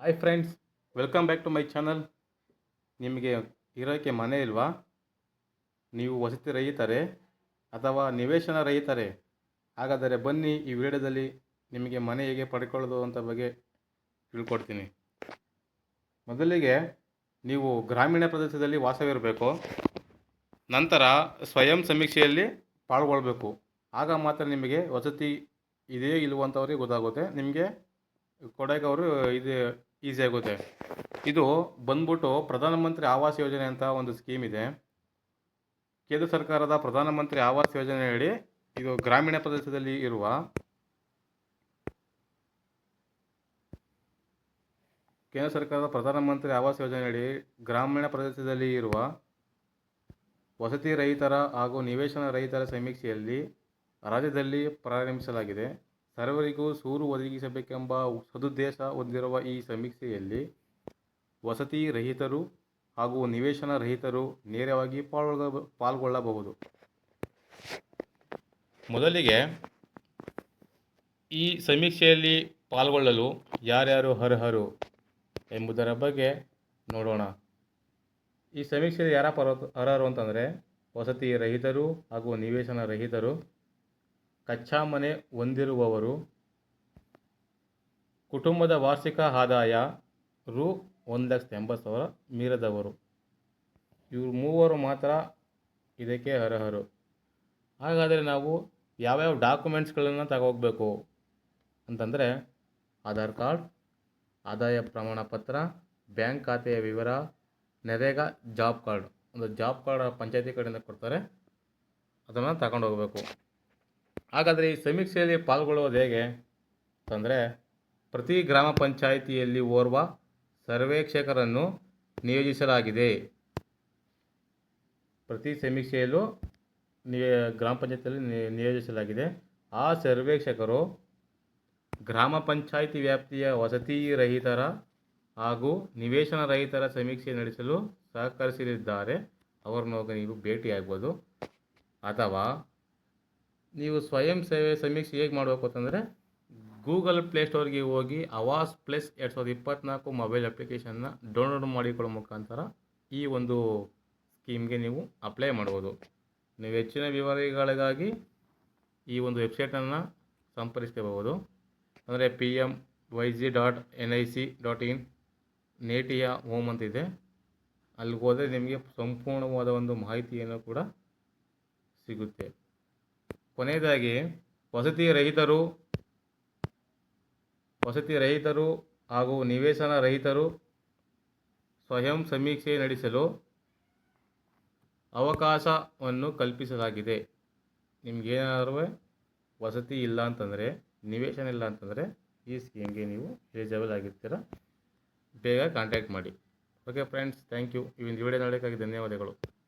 Hi friends welcome back to my channel ನಿಮಗೆ ಇರೋಕ್ಕೆ ಮನೆ ಇಲ್ವಾ? ನೀವು ವಸತಿ ರಹಿತರೆ ಅಥವಾ ನಿವೇಶನ ರಹಿತರೆ ಹಾಗಾದರೆ ಬನ್ನಿ ಈ ವಿಡಿಯೋದಲ್ಲಿ ನಿಮಗೆ ಮನೆ ಹೇಗೆ ಪಡ್ಕೊಳ್ಳೋದು ಅಂತ ಬಗ್ಗೆ ತಿಳ್ಕೊಡ್ತೀನಿ. ಮೊದಲಿಗೆ ನೀವು ಗ್ರಾಮೀಣ ಪ್ರದೇಶದಲ್ಲಿ ವಾಸವಿರಬೇಕು, ನಂತರ ಸ್ವಯಂ ಸಮೀಕ್ಷೆಯಲ್ಲಿ ಪಾಲ್ಗೊಳ್ಬೇಕು. ಆಗ ಮಾತ್ರ ನಿಮಗೆ ವಸತಿ ಇದೆಯೇ ಇಲ್ವೋ ಅಂತವ್ರಿಗೆ ಗೊತ್ತಾಗುತ್ತೆ. ನಿಮಗೆ ಕೊಡಗವರು ಇದು ಈಸಿ ಆಗುತ್ತೆ. ಇದು ಬಂದ್ಬಿಟ್ಟು ಪ್ರಧಾನಮಂತ್ರಿ ಆವಾಸ್ ಯೋಜನೆ ಅಂತ ಒಂದು ಸ್ಕೀಮ್ ಇದೆ. ಕೇಂದ್ರ ಸರ್ಕಾರದ ಪ್ರಧಾನಮಂತ್ರಿ ಆವಾಸ್ ಯೋಜನೆಯಡಿ ಇದು ಗ್ರಾಮೀಣ ಪ್ರದೇಶದಲ್ಲಿ ಇರುವ ಕೇಂದ್ರ ಸರ್ಕಾರದ ಪ್ರಧಾನಮಂತ್ರಿ ಆವಾಸ್ ಯೋಜನೆಯಡಿ ಗ್ರಾಮೀಣ ಪ್ರದೇಶದಲ್ಲಿ ಇರುವ ವಸತಿ ರಹಿತರ ಹಾಗೂ ನಿವೇಶನ ರಹಿತರ ಸಮೀಕ್ಷೆಯಲ್ಲಿ ರಾಜ್ಯದಲ್ಲಿ ಪ್ರಾರಂಭಿಸಲಾಗಿದೆ. ಸರ್ವರಿಗೂ ಸೂರು ಒದಗಿಸಬೇಕೆಂಬ ಸದುದ್ದೇಶ ಹೊಂದಿರುವ ಈ ಸಮೀಕ್ಷೆಯಲ್ಲಿ ವಸತಿ ರಹಿತರು ಹಾಗೂ ನಿವೇಶನ ರಹಿತರು ನೇರವಾಗಿ ಪಾಲ್ಗೊಳ್ಳ, ಪಾಲ್ಗೊಳ್ಳಬಹುದು. ಮೊದಲಿಗೆ ಈ ಸಮೀಕ್ಷೆಯಲ್ಲಿ ಪಾಲ್ಗೊಳ್ಳಲು ಯಾರ್ಯಾರು ಅರ್ಹರು ಎಂಬುದರ ಬಗ್ಗೆ ನೋಡೋಣ. ಈ ಸಮೀಕ್ಷೆಯಲ್ಲಿ ಯಾರ ಪರ, ಅರ್ಹರು ಅಂತಂದರೆ ವಸತಿ ರಹಿತರು ಹಾಗೂ ನಿವೇಶನ ರಹಿತರು ಕಚ್ಚಾ ಮನೆ ಹೊಂದಿರುವವರು. ಕುಟುಂಬದ ವಾರ್ಷಿಕ ಆದಾಯ ರು ಒಂದು ಲಕ್ಷದ ಎಂಬತ್ತು ಸಾವಿರ ಮೀರದವರು. ಇವರು ಮೂವರು ಮಾತ್ರ ಇದಕ್ಕೆ ಅರ್ಹರು. ಹಾಗಾದರೆ ನಾವು ಯಾವ್ಯಾವ ಡಾಕ್ಯುಮೆಂಟ್ಸ್ಗಳನ್ನು ತಗೋಗ್ಬೇಕು? ಅಂತಂದರೆ ಆಧಾರ್ ಕಾರ್ಡ್, ಆದಾಯ ಪ್ರಮಾಣ ಪತ್ರ ಬ್ಯಾಂಕ್ ಖಾತೆಯ ವಿವರ, ನರೇಗಾ ಜಾಬ್ ಕಾರ್ಡ್. ಒಂದು ಜಾಬ್ ಕಾರ್ಡ್ ಪಂಚಾಯತಿ ಕಡೆಯಿಂದ ಕೊಡ್ತಾರೆ. ಅದನ್ನು ತಗೊಂಡು ಹೋಗಬೇಕು. ಹಾಗಾದರೆ ಈ ಸಮೀಕ್ಷೆಯಲ್ಲಿ ಪಾಲ್ಗೊಳ್ಳೋದು ಹೇಗೆ? ಅಂತಂದರೆ ಪ್ರತಿ ಗ್ರಾಮ ಪಂಚಾಯಿತಿಯಲ್ಲಿ ಓರ್ವ ಸರ್ವೇಕ್ಷಕರನ್ನು ನಿಯೋಜಿಸಲಾಗಿದೆ. ಪ್ರತಿ ಸಮೀಕ್ಷೆಯಲ್ಲೂ ಗ್ರಾಮ ಪಂಚಾಯತಿಯಲ್ಲಿ ನಿಯೋಜಿಸಲಾಗಿದೆ. ಆ ಸರ್ವೇಕ್ಷಕರು ಗ್ರಾಮ ಪಂಚಾಯಿತಿ ವ್ಯಾಪ್ತಿಯ ವಸತಿ ರಹಿತರ ಹಾಗೂ ನಿವೇಶನ ರಹಿತರ ಸಮೀಕ್ಷೆ ನಡೆಸಲು ಸಹಕರಿಸಲಿದ್ದಾರೆ. ಅವರನ್ನು ನೀವು ಭೇಟಿಯಾಗ್ಬೋದು. ಅಥವಾ ನೀವು ಸ್ವಯಂ ಸೇವೆ ಸಮೀಕ್ಷೆ ಹೇಗೆ ಮಾಡಬೇಕು ಅಂತಂದರೆ ಗೂಗಲ್ ಪ್ಲೇಸ್ಟೋರ್ಗೆ ಹೋಗಿ ಅವಾಸ್ ಪ್ಲಸ್ ಎರಡು ಸಾವಿರದ ಇಪ್ಪತ್ತ್ನಾಲ್ಕು ಮೊಬೈಲ್ ಅಪ್ಲಿಕೇಶನ್ನ ಡೌನ್ಲೋಡ್ ಮಾಡಿಕೊಳ್ಳೋ ಮುಖಾಂತರ ಈ ಒಂದು ಸ್ಕೀಮ್ಗೆ ನೀವು ಅಪ್ಲೈ ಮಾಡ್ಬೋದು. ನೀವು ಹೆಚ್ಚಿನ ವಿವರಗಳಿಗಾಗಿ ಈ ಒಂದು ವೆಬ್ಸೈಟನ್ನು ಸಂಪರ್ಕಿಸಬಹುದು ಅಂದರೆ P M Y G dot N I C dot in ನೇಟಿಯ home ಅಂತಿದೆ ಅಲ್ಲಿಗೆ ಹೋದರೆ ನಿಮಗೆ ಸಂಪೂರ್ಣವಾದ ಒಂದು ಮಾಹಿತಿಯನ್ನು ಕೂಡ ಸಿಗುತ್ತೆ. ಕೊನೆಯದಾಗಿ, ವಸತಿ ರಹಿತರು ವಸತಿ ರಹಿತರು ಹಾಗೂ ನಿವೇಶನ ರಹಿತರು ಸ್ವಯಂ ಸಮೀಕ್ಷೆ ನಡೆಸಲು ಅವಕಾಶವನ್ನು ಕಲ್ಪಿಸಲಾಗಿದೆ. ನಿಮಗೇನಾದ್ರೂ ವಸತಿ ಇಲ್ಲ ಅಂತಂದರೆ, ನಿವೇಶನ ಇಲ್ಲ ಅಂತಂದರೆ ಈ ಸ್ಕೀಮ್ಗೆ ನೀವು ಎಲಿಜಿಬಲ್ ಆಗಿರ್ತೀರ? ಬೇಗ ಕಾಂಟ್ಯಾಕ್ಟ್ ಮಾಡಿ. ಓಕೆ ಫ್ರೆಂಡ್ಸ್ ಥ್ಯಾಂಕ್ ಯು ಈ ವಿಡಿಯೋ ನೋಡೋಕ್ಕಾಗಿ ಧನ್ಯವಾದಗಳು.